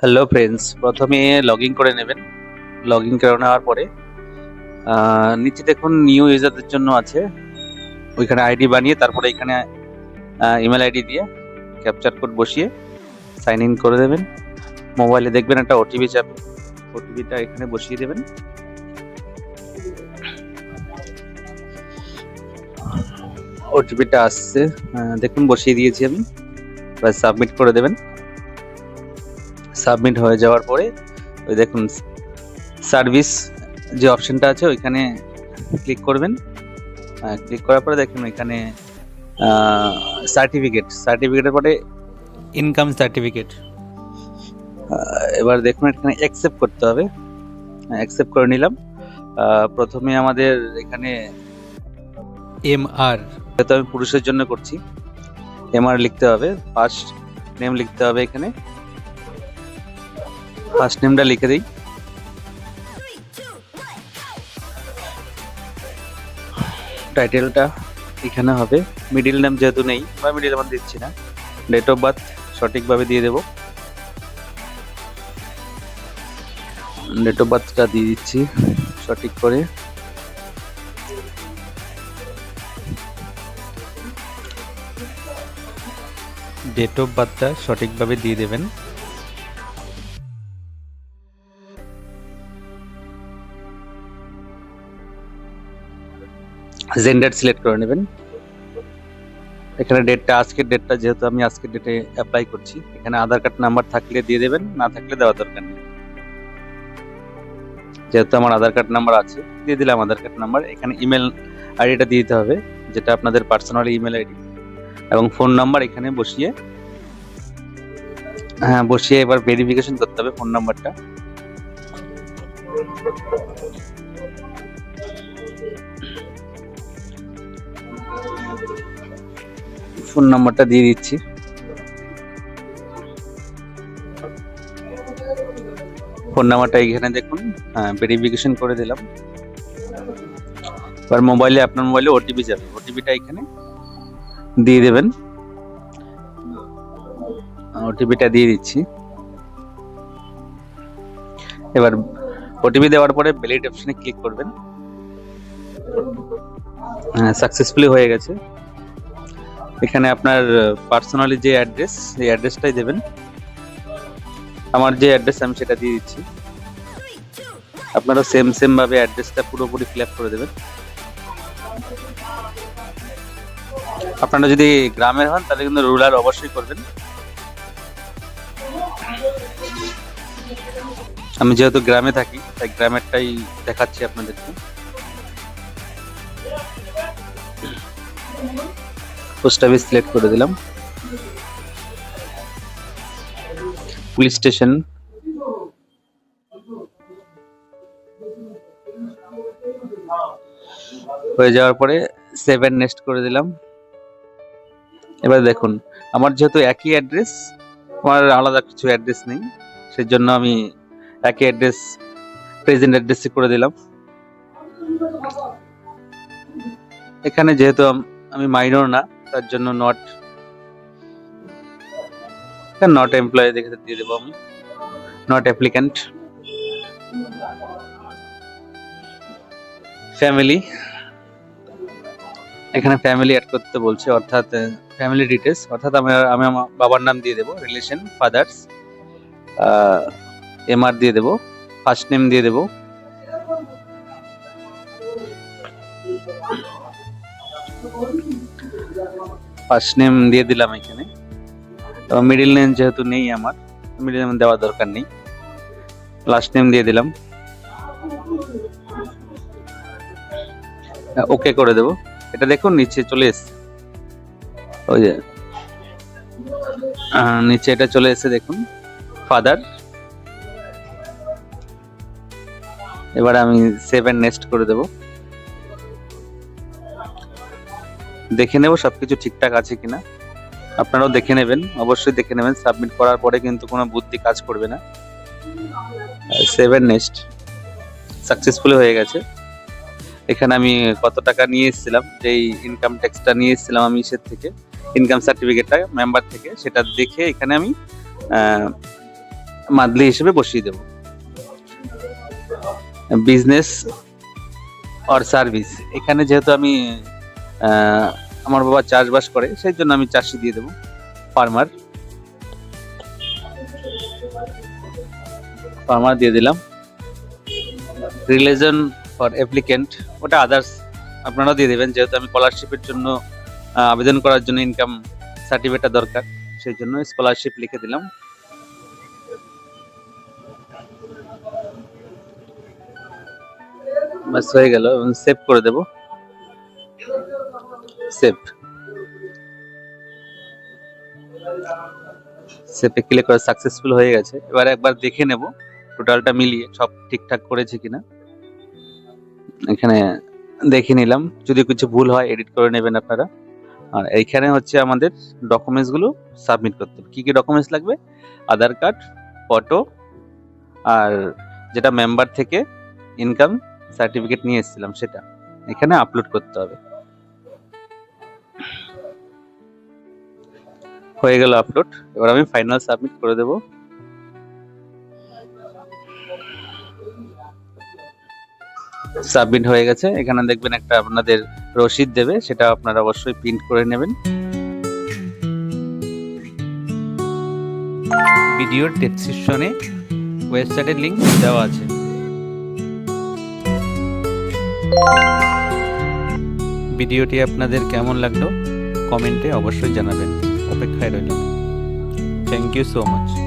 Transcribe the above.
Hello friends প্রথমে log in করে নেবেন। লগ ইন করে নেওয়ার পরে নিচে দেখুন নিউ ইউজারদের জন্য আছে। ওইখানে আইডি বানিয়ে তারপরে এখানে ইমেল আইডি দিয়ে ক্যাপচার কোড বসিয়ে সাইন ইন করে দেবেন। মোবাইলে দেখবেন একটা ওটিপি চাপে। ওটিপিটা এখানে বসিয়ে দেবেন। ওটিপিটা আসছে। দেখুন বসিয়ে দিয়েছি আমি। সাবমিট করে দেবেন। সাবমিট হয়ে যাওয়ার পরে, ওই দেখুন, সার্ভিস যে অপশনটা আছে, ওইখানে ক্লিক করবেন। ক্লিক করার পরে দেখুন এখানে সার্টিফিকেট। সার্টিফিকেটের পরে ইনকাম সার্টিফিকেট। এবার দেখুন, এখানে অ্যাকসেপ্ট করতে হবে। অ্যাকসেপ্ট করে নিলাম। প্রথমে আমাদের এখানে এম আর আমি পুরুষের জন্য করছি। এম আর লিখতে হবে। ফার্স্ট নেম লিখতে হবে এখানে। ফার্স্ট নেমটা লিখে দিই। টাইটেলটা এখানে হবে। মিডিল নেম যেহেতু নেই, বা মিডিল নাম দিচ্ছি না। ডেট অফ বার্থ সঠিকভাবে দিয়ে দেবো। ডেট অফ বার্থটা দিয়ে দিচ্ছি সঠিক করে। ডেট অফ বার্থটা সঠিকভাবে দিয়ে দেবেন। জেন্ডার সিলেক্ট করে নেবেন। এখানে ডেটটা আজকের ডেটটা যেহেতু আমি আজকের ডেটে অ্যাপ্লাই করছি, এখানে আধার কার্ড নাম্বার থাকলে দিয়ে দেবেন, না থাকলে দেওয়া দরকার নেই। যেহেতু আমার আধার কার্ড নাম্বার আছে, দিয়ে দিলাম আধার কার্ড নাম্বার এখানে ইমেল আইডিটা দিয়ে দিতে হবে, যেটা আপনাদের পার্সোনাল ইমেল আইডি এবং ফোন নাম্বার এখানে বসিয়ে হ্যাঁ বসিয়ে এবার ভেরিফিকেশন করতে হবে ফোন নাম্বারটা ফোন নাম্বারটা দিয়ে দিচ্ছি। ফোন নাম্বারটা এখানে দেখুন। হ্যাঁ ভেরিফিকেশন করে দিলাম। এবার মোবাইলে আপনার মোবাইলে ওটিপি যাবে। ওটিপিটা এখানে দিয়ে দেবেন। ওটিপিটা দিয়ে দিচ্ছি। এবার ওটিপি দেওয়ার পরে ভ্যালিড অপশনে ক্লিক করবেন। হ্যাঁ সাকসেসফুলি হয়ে গেছে। এখানে আপনার পার্সোনালি যে অ্যাড্রেস সেই অ্যাড্রেসটাই দেবেন। আমার যে অ্যাড্রেস আমি সেটা দিয়ে দিচ্ছি। আপনারা সেম সেম ভাবে অ্যাড্রেসটা পুরোপুরি ফিল আপ করে দেবেন। আপনারা যদি গ্রামের হন, তাহলে কিন্তু রুরাল অবশ্যই করবেন। আমি যেহেতু গ্রামে থাকি, তাই গ্রামেরটাই দেখাচ্ছি আপনাদেরকে। পোস্ট অফিস সিলেক্ট করে দিলাম। Police station. হয়ে যাওয়ার পরে সেভেন নেক্সট করে দিলাম। এবার দেখুন, আমার যেহেতু একই অ্যাড্রেস আমার আলাদা কিছু অ্যাড্রেস নেই, সেজন্য আমি একই অ্যাড্রেস প্রেজেন্ট অ্যাড্রেসে করে দিলাম। এখানে যেহেতু আম- মাইনর না, তার জন্য নট নট এমপ্লয় দেখে দিয়ে দেবো আমি। নট অ্যাপ্লিক্যান্ট ফ্যামিলি এখানে ফ্যামিলি অ্যাড করতে বলছে, অর্থাৎ ফ্যামিলি ডিটেলস অর্থাৎ আমি আমি আমার বাবার নাম দিয়ে দেবো রিলেশন ফাদার্স এমআর দিয়ে দেবো ফার্স্ট নেম দিয়ে দেবো। ফার্স্ট নেম দিয়ে দিলাম এখানে। এবং মিডিল নেম যেহেতু নেই আমার মিডিল নেম দেওয়ার দরকার নেই। লাস্ট নেম দিয়ে দিলাম। ওকে করে দেবো। এটা দেখুন, নিচে চলে এসছে। ওই যে নিচে এটা চলে এসে দেখুন। ফাদার এবার আমি সেভেন নেক্সট করে দেবো। দেখে নেব সব কিছু ঠিকঠাক আছে কিনা। আপনারাও দেখে নেবেন, অবশ্যই দেখে নেবেন। সাবমিট করার পরে কিন্তু কোনো বুদ্ধি কাজ করবে না। সেভেন নেক্সট সাকসেসফুল হয়ে গেছে। এখানে আমি কত টাকা নিয়ে এসেছিলাম, যেই ইনকাম ট্যাক্সটা নিয়ে এসেছিলাম আমি ইসের থেকে ইনকাম সার্টিফিকেটটা মেম্বার থেকে, সেটা দেখে এখানে আমি মান্থলি হিসেবে বসিয়ে দেব। বিজনেস অর সার্ভিস এখানে যেহেতু আমি আমার বাবা চাষবাস করে, সেই জন্য আমি চাষি দিয়ে দেবো ফার্মার ফার্মার দিয়ে দিলাম। রিলেজন ফর অ্যাপ্লিকেন্ট ওটা আদার্স আপনারা দিয়ে দেবেন, যেহেতু আমি স্কলারশিপের জন্য আবেদন করার জন্য ইনকাম সার্টিফিকেটটা দরকার, সেই জন্য স্কলারশিপ লিখে দিলাম। বাস হয়ে গেল সেভ করে দেব। সেভ। সেভে ক্লিক করে সাকসেসফুল হয়ে গেছে। এবার একবার দেখে নেব টোটালটা মিলিয়ে সব ঠিকঠাক করেছে কিনা। এখানে দেখে নিলাম, যদি কিছু ভুল হয় এডিট করে নেবেন আপনারা। আর এইখানে হচ্ছে আমাদের ডকুমেন্টসগুলো সাবমিট করতে হবে। কি কি ডকুমেন্টস লাগবে? আধার কার্ড ফটো আর যেটা মেম্বার থেকে ইনকাম সার্টিফিকেট নিয়ে এসেছিলাম সেটা। এখানে আপলোড করতে হবে। হয়ে গেল আপলোড এবার আমি ফাইনাল সাবমিট করে দেব। সাবমিট হয়ে গেছে। এখানে দেখবেন একটা আপনাদের রসিদ দেবে। সেটা আপনারা অবশ্যই প্রিন্ট করে নেবেন। ভিডিওর ডেসক্রিপশনে ওয়েবসাইটের লিংক দেওয়া আছে। ভিডিওটি আপনাদের কেমন লাগল? কমেন্টে অবশ্যই জানাবেন। অপেক্ষায় রইলাম থ্যাংক ইউ সো মাচ